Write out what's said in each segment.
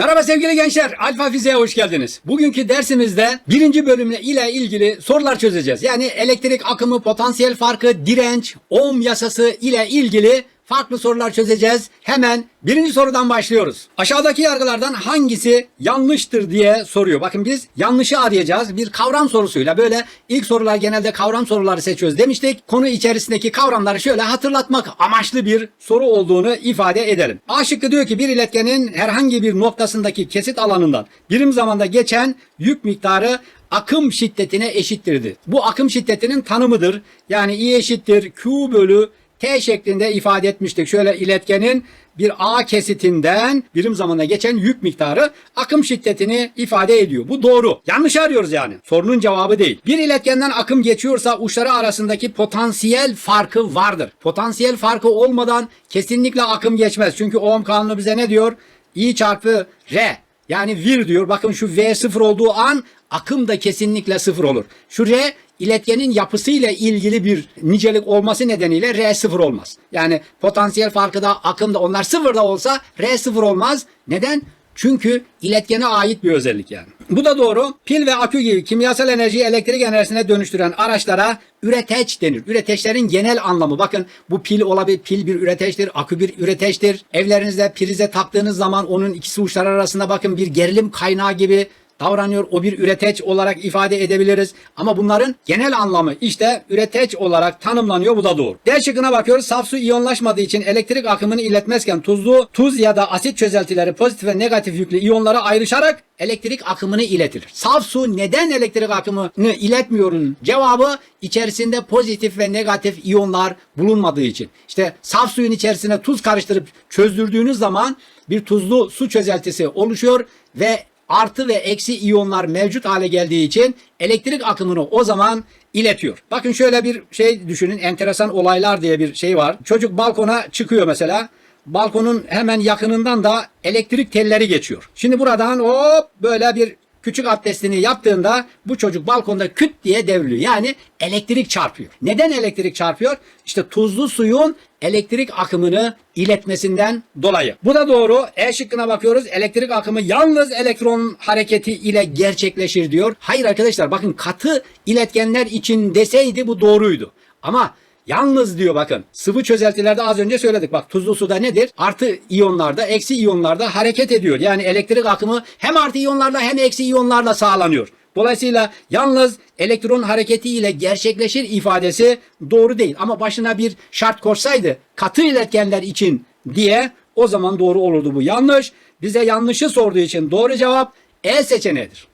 Merhaba sevgili gençler, Alfa Fiziğe hoş geldiniz. Bugünkü dersimizde birinci bölümle ile ilgili sorular çözeceğiz. Yani elektrik akımı, potansiyel farkı, direnç, ohm yasası ile ilgili farklı sorular çözeceğiz. Hemen birinci sorudan başlıyoruz. Aşağıdaki yargılardan hangisi yanlıştır diye soruyor. Bakın biz yanlışı arayacağız. Bir kavram sorusuyla böyle ilk sorular genelde kavram soruları seçiyoruz demiştik. Konu içerisindeki kavramları şöyle hatırlatmak amaçlı bir soru olduğunu ifade edelim. A şıkkı diyor ki bir iletkenin herhangi bir noktasındaki kesit alanından birim zamanda geçen yük miktarı akım şiddetine eşittirdi. Bu akım şiddetinin tanımıdır. Yani I eşittir Q bölü T şeklinde ifade etmiştik. Şöyle iletkenin bir A kesitinden birim zamanda geçen yük miktarı akım şiddetini ifade ediyor. Bu doğru. Yanlış arıyoruz yani. Sorunun cevabı değil. Bir iletkenden akım geçiyorsa uçları arasındaki potansiyel farkı vardır. Potansiyel farkı olmadan kesinlikle akım geçmez. Çünkü Ohm kanunu bize ne diyor? I çarpı R yani vir diyor. Bakın şu V sıfır olduğu an akım da kesinlikle sıfır olur. Şu R iletkenin yapısıyla ilgili bir nicelik olması nedeniyle R sıfır olmaz. Yani potansiyel farkı da akım da onlar sıfır da olsa R sıfır olmaz. Neden? Çünkü iletkene ait bir özellik yani. Bu da doğru. Pil ve akü gibi kimyasal enerjiyi elektrik enerjisine dönüştüren araçlara üreteç denir. Üreteçlerin genel anlamı bakın bu pil olabilir. Pil bir üreteçtir, akü bir üreteçtir. Evlerinizde prize taktığınız zaman onun ikisi uçları arasında bakın bir gerilim kaynağı gibi davranıyor. O bir üreteç olarak ifade edebiliriz. Ama bunların genel anlamı işte üreteç olarak tanımlanıyor. Bu da doğru. D şıkkına bakıyoruz. Saf su iyonlaşmadığı için elektrik akımını iletmezken tuzlu, tuz ya da asit çözeltileri pozitif ve negatif yüklü iyonlara ayrışarak elektrik akımını iletir. Saf su neden elektrik akımını iletmiyorun cevabı içerisinde pozitif ve negatif iyonlar bulunmadığı için. İşte saf suyun içerisine tuz karıştırıp çözdürdüğünüz zaman bir tuzlu su çözeltisi oluşuyor ve artı ve eksi iyonlar mevcut hale geldiği için elektrik akımını o zaman iletiyor. Bakın şöyle bir şey düşünün. Enteresan olaylar diye bir şey var. Çocuk balkona çıkıyor mesela. Balkonun hemen yakınından da elektrik telleri geçiyor. Şimdi buradan hop böyle bir küçük abdestini yaptığında bu çocuk balkonda küt diye devriliyor. Yani elektrik çarpıyor. Neden elektrik çarpıyor? İşte tuzlu suyun elektrik akımını iletmesinden dolayı. Bu da doğru. E şıkkına bakıyoruz. Elektrik akımı yalnız elektron hareketi ile gerçekleşir diyor. Hayır arkadaşlar bakın katı iletkenler için deseydi bu doğruydu. Ama Yalnız diyor bakın sıvı çözeltilerde az önce söyledik. Bak tuzlu suda nedir? Artı iyonlarda eksi iyonlarda hareket ediyor. Yani elektrik akımı hem artı iyonlarla hem eksi iyonlarla sağlanıyor. Dolayısıyla yalnız elektron hareketiyle gerçekleşir ifadesi doğru değil. Ama başına bir şart koşsaydı katı iletkenler için diye o zaman doğru olurdu bu. Yanlış. Bize yanlışı sorduğu için doğru cevap E seçeneğidir.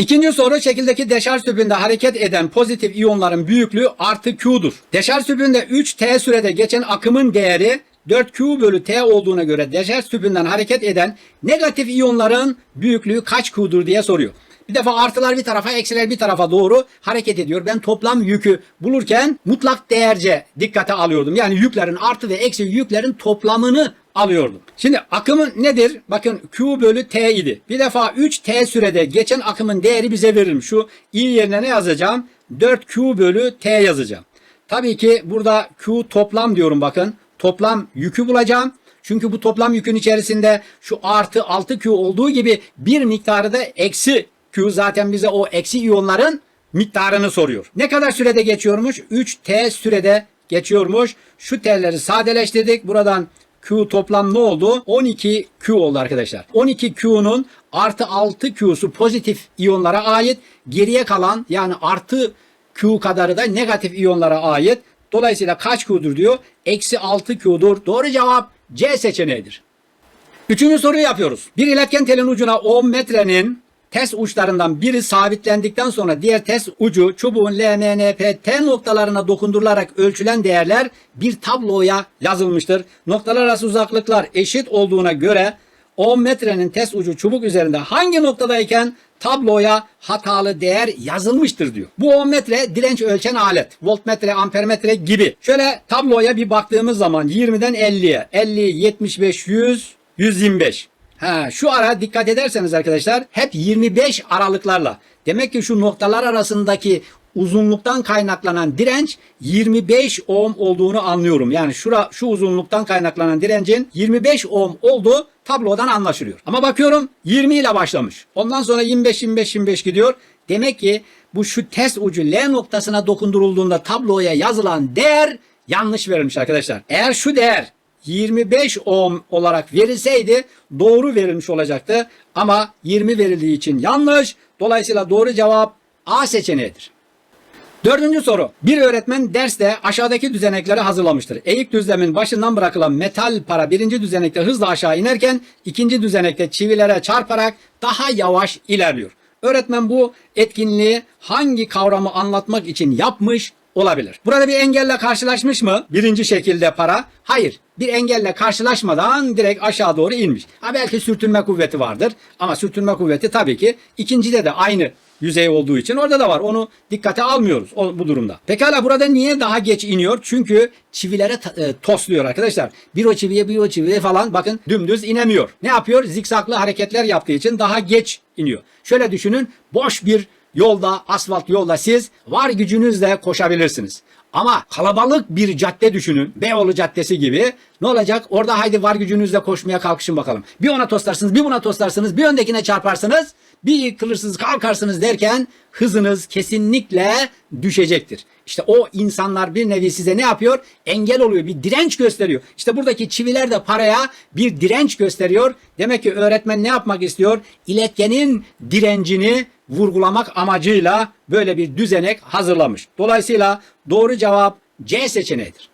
İkinci soru şekildeki deşarj tüpünde hareket eden pozitif iyonların büyüklüğü artı Q'dur. Deşarj tüpünde 3T sürede geçen akımın değeri 4Q bölü T olduğuna göre deşarj tüpünden hareket eden negatif iyonların büyüklüğü kaç Q'dur diye soruyor. Bir defa artılar bir tarafa, eksiler bir tarafa doğru hareket ediyor. Ben toplam yükü bulurken mutlak değerce dikkate alıyordum. Yani yüklerin artı ve eksi yüklerin toplamını alıyordum. Şimdi akımın nedir? Bakın Q bölü T idi. Bir defa 3T sürede geçen akımın değeri bize verilmiş. Şu I yerine ne yazacağım? 4Q bölü T yazacağım. Tabii ki burada Q toplam diyorum bakın. Toplam yükü bulacağım. Çünkü bu toplam yükün içerisinde şu artı 6Q olduğu gibi bir miktarı da eksi Q zaten bize o eksi iyonların miktarını soruyor. Ne kadar sürede geçiyormuş? 3T sürede geçiyormuş. Şu T'leri sadeleştirdik. Buradan Q toplam ne oldu? 12Q oldu arkadaşlar. 12Q'nun artı 6Q'su pozitif iyonlara ait. Geriye kalan yani artı Q kadarı da negatif iyonlara ait. Dolayısıyla kaç Q'dur diyor? Eksi 6Q'dur. Doğru cevap C seçeneğidir. Üçüncü soruyu yapıyoruz. Bir iletken telin ucuna 10 metrenin test uçlarından biri sabitlendikten sonra diğer test ucu çubuğun LMNP T noktalarına dokundurularak ölçülen değerler bir tabloya yazılmıştır. Noktalar arası uzaklıklar eşit olduğuna göre 10 metrenin test ucu çubuk üzerinde hangi noktadayken tabloya hatalı değer yazılmıştır diyor. Bu 10 metre direnç ölçen alet. Voltmetre, ampermetre gibi. Şöyle tabloya bir baktığımız zaman 20'den 50'ye, 50, 75, 100, 125. Ha, şu ara dikkat ederseniz arkadaşlar hep 25 aralıklarla. Demek ki şu noktalar arasındaki uzunluktan kaynaklanan direnç 25 ohm olduğunu anlıyorum. Yani şura şu uzunluktan kaynaklanan direncin 25 ohm olduğu tablodan anlaşılıyor. Ama bakıyorum 20 ile başlamış. Ondan sonra 25 25 25 gidiyor. Demek ki bu şu test ucu L noktasına dokundurulduğunda tabloya yazılan değer yanlış verilmiş arkadaşlar. Eğer şu değer 25 ohm olarak verilseydi doğru verilmiş olacaktı. Ama 20 verildiği için yanlış. Dolayısıyla doğru cevap A seçeneğidir. Dördüncü soru. Bir öğretmen derste aşağıdaki düzenekleri hazırlamıştır. Eğik düzlemin başından bırakılan metal para birinci düzenekte hızla aşağı inerken ikinci düzenekte çivilere çarparak daha yavaş ilerliyor. Öğretmen bu etkinliği hangi kavramı anlatmak için yapmış olabilir? Burada bir engelle karşılaşmış mı? Birinci şekilde para. Hayır. Bir engelle karşılaşmadan direkt aşağı doğru inmiş. Ha belki sürtünme kuvveti vardır. Ama sürtünme kuvveti tabii ki ikincide de aynı yüzey olduğu için orada da var. Onu dikkate almıyoruz o, bu durumda. Pekala burada niye daha geç iniyor? Çünkü çivilere e, tosluyor arkadaşlar. Bir o çiviye bir o çiviye falan bakın dümdüz inemiyor. Ne yapıyor? Zikzaklı hareketler yaptığı için daha geç iniyor. Şöyle düşünün boş bir yolda asfalt yolda siz var gücünüzle koşabilirsiniz. Ama kalabalık bir cadde düşünün. Beyoğlu Caddesi gibi. Ne olacak? Orada haydi var gücünüzle koşmaya kalkışın bakalım. Bir ona toslarsınız, bir buna toslarsınız, bir öndekine çarparsınız. Bir kılırsınız, kalkarsınız derken hızınız kesinlikle düşecektir. İşte o insanlar bir nevi size ne yapıyor? Engel oluyor, bir direnç gösteriyor. İşte buradaki çiviler de paraya bir direnç gösteriyor. Demek ki öğretmen ne yapmak istiyor? İletkenin direncini vurgulamak amacıyla böyle bir düzenek hazırlamış. Dolayısıyla doğru cevap C seçeneğidir.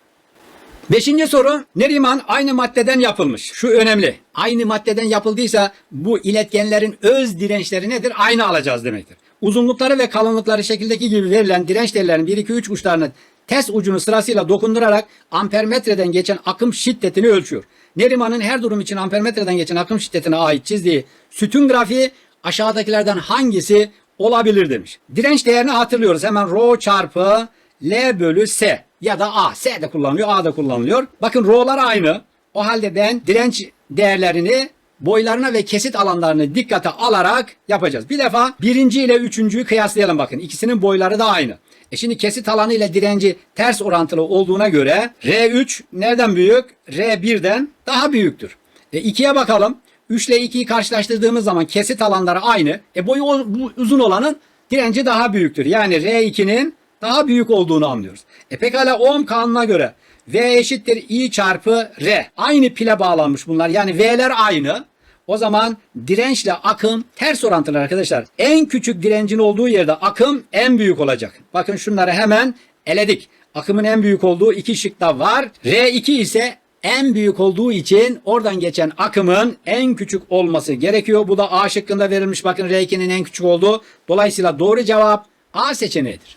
Beşinci soru Neriman aynı maddeden yapılmış. Şu önemli. Aynı maddeden yapıldıysa bu iletkenlerin öz dirençleri nedir? Aynı alacağız demektir. Uzunlukları ve kalınlıkları şekildeki gibi verilen direnç değerlerinin 1 2 3 uçlarını test ucunu sırasıyla dokundurarak ampermetreden geçen akım şiddetini ölçüyor. Neriman'ın her durum için ampermetreden geçen akım şiddetine ait çizdiği sütun grafiği aşağıdakilerden hangisi olabilir demiş. Direnç değerini hatırlıyoruz. Hemen rho çarpı L bölü S ya da A. S de kullanılıyor, A da kullanılıyor. Bakın rho'lar aynı. O halde ben direnç değerlerini boylarına ve kesit alanlarını dikkate alarak yapacağız. Bir defa birinci ile üçüncüyü kıyaslayalım bakın. İkisinin boyları da aynı. E şimdi kesit alanı ile direnci ters orantılı olduğuna göre R3 nereden büyük? R1'den daha büyüktür. E 2'ye bakalım. 3 ile 2'yi karşılaştırdığımız zaman kesit alanları aynı. E boyu uzun olanın direnci daha büyüktür. Yani R2'nin daha büyük olduğunu anlıyoruz. E pekala ohm kanununa göre V eşittir I çarpı R. Aynı pile bağlanmış bunlar. Yani V'ler aynı. O zaman dirençle akım ters orantılı arkadaşlar. En küçük direncin olduğu yerde akım en büyük olacak. Bakın şunları hemen eledik. Akımın en büyük olduğu iki şıkta var. R2 ise en büyük olduğu için oradan geçen akımın en küçük olması gerekiyor. Bu da A şıkkında verilmiş. Bakın R2'nin en küçük olduğu. Dolayısıyla doğru cevap A seçeneğidir.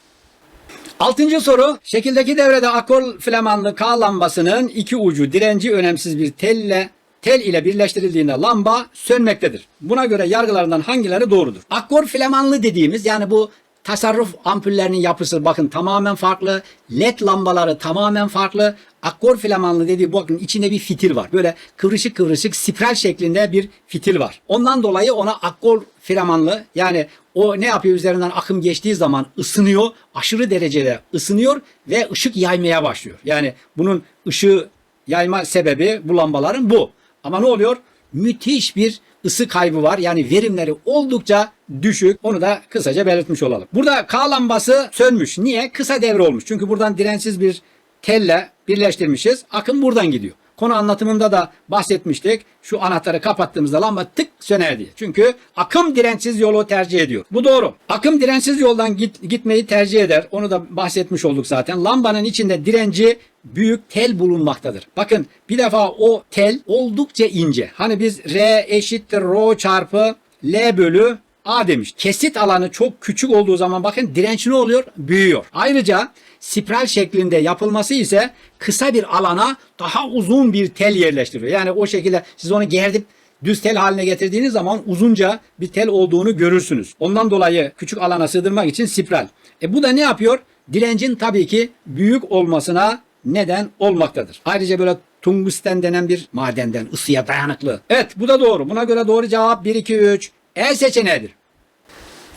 Altıncı soru. Şekildeki devrede akol flamanlı K lambasının iki ucu direnci önemsiz bir telle tel ile birleştirildiğinde lamba sönmektedir. Buna göre yargılarından hangileri doğrudur? Akkor flamanlı dediğimiz yani bu tasarruf ampullerinin yapısı bakın tamamen farklı. LED lambaları tamamen farklı. Akkor flamanlı dediği bakın içinde bir fitil var. Böyle kıvrışık kıvrışık spiral şeklinde bir fitil var. Ondan dolayı ona akkor flamanlı yani o ne yapıyor üzerinden akım geçtiği zaman ısınıyor. Aşırı derecede ısınıyor ve ışık yaymaya başlıyor. Yani bunun ışığı yayma sebebi bu lambaların bu. Ama ne oluyor? Müthiş bir ısı kaybı var. Yani verimleri oldukça düşük. Onu da kısaca belirtmiş olalım. Burada K lambası sönmüş. Niye? Kısa devre olmuş. Çünkü buradan dirençsiz bir telle birleştirmişiz. Akım buradan gidiyor. Konu anlatımında da bahsetmiştik. Şu anahtarı kapattığımızda lamba tık söner diye. Çünkü akım dirençsiz yolu tercih ediyor. Bu doğru. Akım dirençsiz yoldan git, gitmeyi tercih eder. Onu da bahsetmiş olduk zaten. Lambanın içinde direnci büyük tel bulunmaktadır. Bakın bir defa o tel oldukça ince. Hani biz R eşittir rho çarpı L bölü A demiş. Kesit alanı çok küçük olduğu zaman bakın direnç ne oluyor? Büyüyor. Ayrıca spiral şeklinde yapılması ise kısa bir alana daha uzun bir tel yerleştiriyor. Yani o şekilde siz onu gerdip düz tel haline getirdiğiniz zaman uzunca bir tel olduğunu görürsünüz. Ondan dolayı küçük alana sığdırmak için spiral. E bu da ne yapıyor? Direncin tabii ki büyük olmasına neden olmaktadır. Ayrıca böyle tungsten denen bir madenden ısıya dayanıklı. Evet bu da doğru. Buna göre doğru cevap 1 2 3 E seçeneğidir.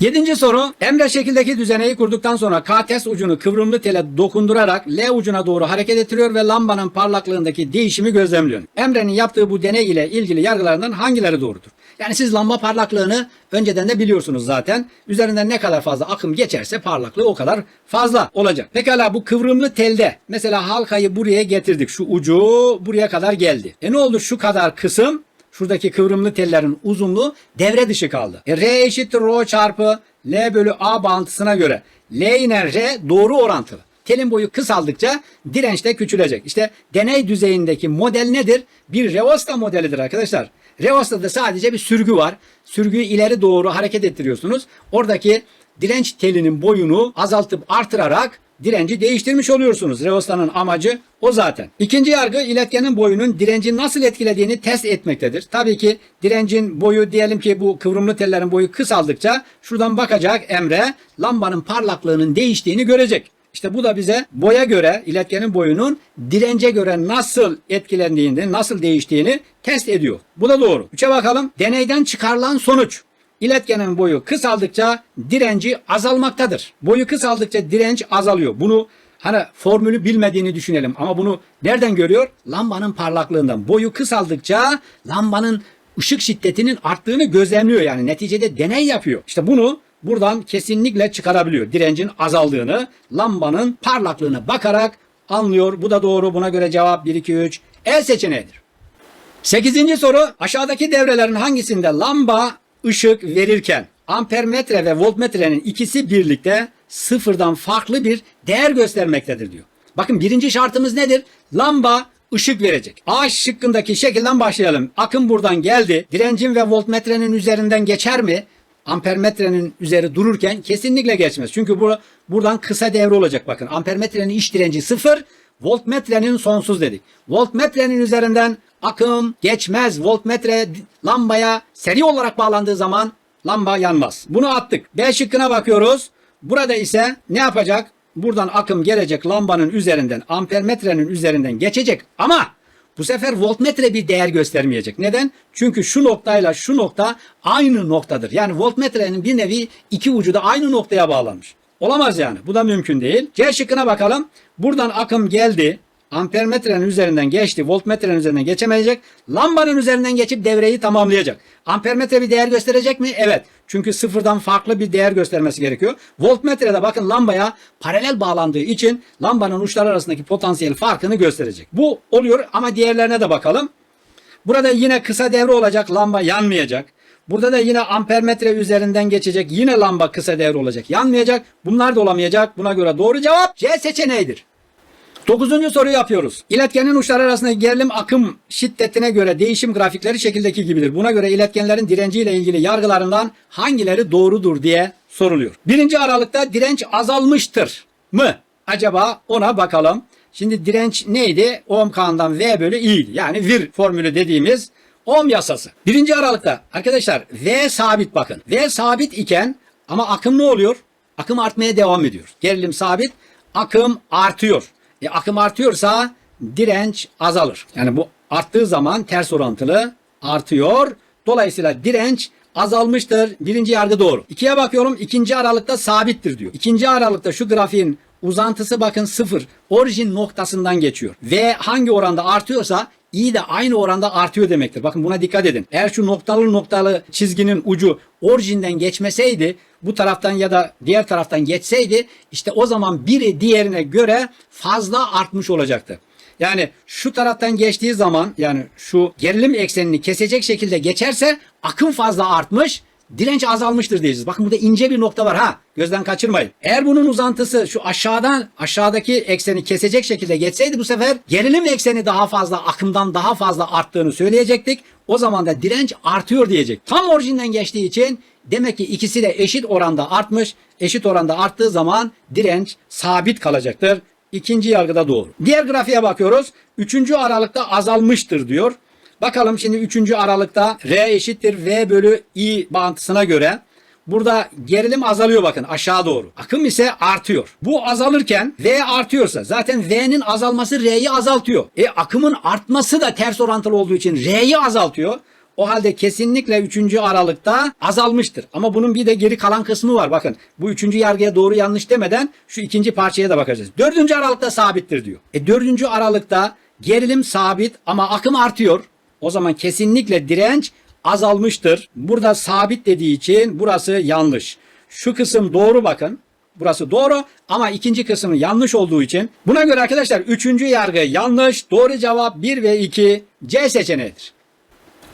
Yedinci soru. Emre şekildeki düzeneyi kurduktan sonra K test ucunu kıvrımlı tele dokundurarak L ucuna doğru hareket ettiriyor ve lambanın parlaklığındaki değişimi gözlemliyor. Emre'nin yaptığı bu deney ile ilgili yargılarından hangileri doğrudur? Yani siz lamba parlaklığını önceden de biliyorsunuz zaten. Üzerinden ne kadar fazla akım geçerse parlaklığı o kadar fazla olacak. Pekala bu kıvrımlı telde mesela halkayı buraya getirdik. Şu ucu buraya kadar geldi. E ne oldu şu kadar kısım Şuradaki kıvrımlı tellerin uzunluğu devre dışı kaldı. E, R eşittir Rho çarpı L bölü A bağıntısına göre L ile R doğru orantılı. Telin boyu kısaldıkça direnç de küçülecek. İşte deney düzeyindeki model nedir? Bir Reosta modelidir arkadaşlar. Reosta'da sadece bir sürgü var. Sürgüyü ileri doğru hareket ettiriyorsunuz. Oradaki direnç telinin boyunu azaltıp artırarak direnci değiştirmiş oluyorsunuz. Reosta'nın amacı o zaten. İkinci yargı iletkenin boyunun direnci nasıl etkilediğini test etmektedir. Tabii ki direncin boyu diyelim ki bu kıvrımlı tellerin boyu kısaldıkça şuradan bakacak Emre lambanın parlaklığının değiştiğini görecek. İşte bu da bize boya göre iletkenin boyunun dirence göre nasıl etkilendiğini, nasıl değiştiğini test ediyor. Bu da doğru. Üçe bakalım. Deneyden çıkarılan sonuç. İletkenin boyu kısaldıkça direnci azalmaktadır. Boyu kısaldıkça direnç azalıyor. Bunu hani formülü bilmediğini düşünelim ama bunu nereden görüyor? Lambanın parlaklığından. Boyu kısaldıkça lambanın ışık şiddetinin arttığını gözlemliyor yani neticede deney yapıyor. İşte bunu buradan kesinlikle çıkarabiliyor. Direncin azaldığını lambanın parlaklığına bakarak anlıyor. Bu da doğru. Buna göre cevap 1 2 3 E seçeneğidir. Sekizinci soru aşağıdaki devrelerin hangisinde lamba ışık verirken ampermetre ve voltmetrenin ikisi birlikte sıfırdan farklı bir değer göstermektedir diyor. Bakın birinci şartımız nedir? Lamba ışık verecek. A şıkkındaki şekilden başlayalım. Akım buradan geldi. Direncin ve voltmetrenin üzerinden geçer mi? Ampermetrenin üzeri dururken kesinlikle geçmez. Çünkü bu buradan kısa devre olacak bakın. Ampermetrenin iç direnci sıfır, voltmetrenin sonsuz dedik. Voltmetrenin üzerinden akım geçmez. Voltmetre lambaya seri olarak bağlandığı zaman lamba yanmaz. Bunu attık. B şıkkına bakıyoruz. Burada ise ne yapacak? Buradan akım gelecek lambanın üzerinden, ampermetrenin üzerinden geçecek ama bu sefer voltmetre bir değer göstermeyecek. Neden? Çünkü şu noktayla şu nokta aynı noktadır. Yani voltmetrenin bir nevi iki ucu da aynı noktaya bağlanmış. Olamaz yani. Bu da mümkün değil. C şıkkına bakalım. Buradan akım geldi. Ampermetrenin üzerinden geçti. Voltmetrenin üzerinden geçemeyecek. Lambanın üzerinden geçip devreyi tamamlayacak. Ampermetre bir değer gösterecek mi? Evet. Çünkü sıfırdan farklı bir değer göstermesi gerekiyor. Voltmetrede bakın lambaya paralel bağlandığı için lambanın uçları arasındaki potansiyel farkını gösterecek. Bu oluyor ama diğerlerine de bakalım. Burada yine kısa devre olacak. Lamba yanmayacak. Burada da yine ampermetre üzerinden geçecek. Yine lamba kısa devre olacak. Yanmayacak. Bunlar da olamayacak. Buna göre doğru cevap C seçeneğidir. Dokuzuncu soruyu yapıyoruz. İletkenin uçları arasındaki gerilim akım şiddetine göre değişim grafikleri şekildeki gibidir. Buna göre iletkenlerin direnciyle ilgili yargılarından hangileri doğrudur diye soruluyor. Birinci aralıkta direnç azalmıştır mı? Acaba ona bakalım. Şimdi direnç neydi? Ohm kanundan V bölü I'ydi. Yani vir formülü dediğimiz Ohm yasası. Birinci aralıkta arkadaşlar V sabit bakın. V sabit iken ama akım ne oluyor? Akım artmaya devam ediyor. Gerilim sabit, akım artıyor. E, akım artıyorsa direnç azalır. Yani bu arttığı zaman ters orantılı artıyor. Dolayısıyla direnç azalmıştır. Birinci yargı doğru. İkiye bakıyorum. ikinci aralıkta sabittir diyor. İkinci aralıkta şu grafiğin uzantısı bakın sıfır. Orijin noktasından geçiyor. Ve hangi oranda artıyorsa i de aynı oranda artıyor demektir. Bakın buna dikkat edin. Eğer şu noktalı noktalı çizginin ucu orijinden geçmeseydi bu taraftan ya da diğer taraftan geçseydi işte o zaman biri diğerine göre fazla artmış olacaktı. Yani şu taraftan geçtiği zaman yani şu gerilim eksenini kesecek şekilde geçerse akım fazla artmış, direnç azalmıştır diyeceğiz. Bakın burada ince bir nokta var ha. Gözden kaçırmayın. Eğer bunun uzantısı şu aşağıdan aşağıdaki ekseni kesecek şekilde geçseydi bu sefer gerilim ekseni daha fazla akımdan daha fazla arttığını söyleyecektik. O zaman da direnç artıyor diyecek. Tam orijinden geçtiği için demek ki ikisi de eşit oranda artmış. Eşit oranda arttığı zaman direnç sabit kalacaktır. İkinci yargıda doğru. Diğer grafiğe bakıyoruz. Üçüncü aralıkta azalmıştır diyor. Bakalım şimdi 3. aralıkta R eşittir V bölü I bağıntısına göre burada gerilim azalıyor bakın aşağı doğru. Akım ise artıyor. Bu azalırken V artıyorsa zaten V'nin azalması R'yi azaltıyor. E akımın artması da ters orantılı olduğu için R'yi azaltıyor. O halde kesinlikle 3. aralıkta azalmıştır. Ama bunun bir de geri kalan kısmı var. Bakın bu 3. yargıya doğru yanlış demeden şu ikinci parçaya da bakacağız. 4. aralıkta sabittir diyor. E 4. aralıkta gerilim sabit ama akım artıyor. O zaman kesinlikle direnç azalmıştır. Burada sabit dediği için burası yanlış. Şu kısım doğru bakın. Burası doğru ama ikinci kısmı yanlış olduğu için buna göre arkadaşlar üçüncü yargı yanlış. Doğru cevap 1 ve 2 C seçeneğidir.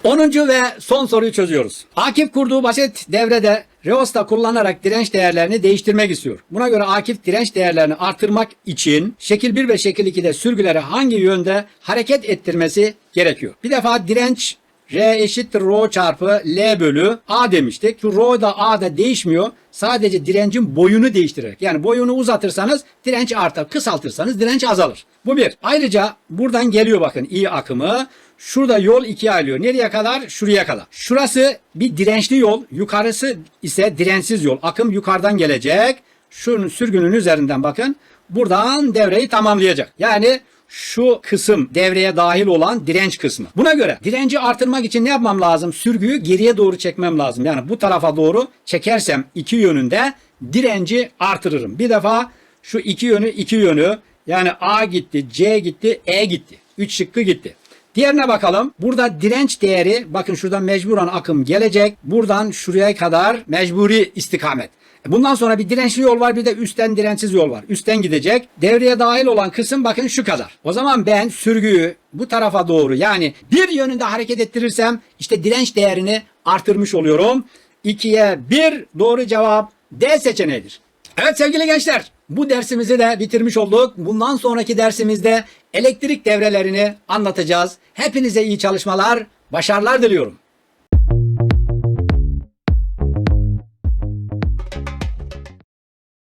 10. ve son soruyu çözüyoruz. Akif kurduğu basit devrede Reosta kullanarak direnç değerlerini değiştirmek istiyor. Buna göre Akif direnç değerlerini artırmak için şekil 1 ve şekil 2'de sürgüleri hangi yönde hareket ettirmesi gerekiyor? Bir defa direnç R eşittir rho çarpı L bölü A demiştik. Şu rho da A da değişmiyor. Sadece direncin boyunu değiştirerek. Yani boyunu uzatırsanız direnç artar. Kısaltırsanız direnç azalır. Bu bir. Ayrıca buradan geliyor bakın I akımı. Şurada yol ikiye ayrılıyor. Nereye kadar? Şuraya kadar. Şurası bir dirençli yol. Yukarısı ise dirençsiz yol. Akım yukarıdan gelecek. Şunun sürgünün üzerinden bakın. Buradan devreyi tamamlayacak. Yani şu kısım devreye dahil olan direnç kısmı. Buna göre direnci artırmak için ne yapmam lazım? Sürgüyü geriye doğru çekmem lazım. Yani bu tarafa doğru çekersem iki yönünde direnci artırırım. Bir defa şu iki yönü iki yönü yani A gitti, C gitti, E gitti. Üç şıkkı gitti. Diğerine bakalım. Burada direnç değeri bakın şuradan mecburen akım gelecek. Buradan şuraya kadar mecburi istikamet. Bundan sonra bir dirençli yol var bir de üstten dirençsiz yol var. Üstten gidecek. Devreye dahil olan kısım bakın şu kadar. O zaman ben sürgüyü bu tarafa doğru yani bir yönünde hareket ettirirsem işte direnç değerini artırmış oluyorum. 2'ye 1 doğru cevap D seçeneğidir. Evet sevgili gençler bu dersimizi de bitirmiş olduk. Bundan sonraki dersimizde elektrik devrelerini anlatacağız. Hepinize iyi çalışmalar, başarılar diliyorum.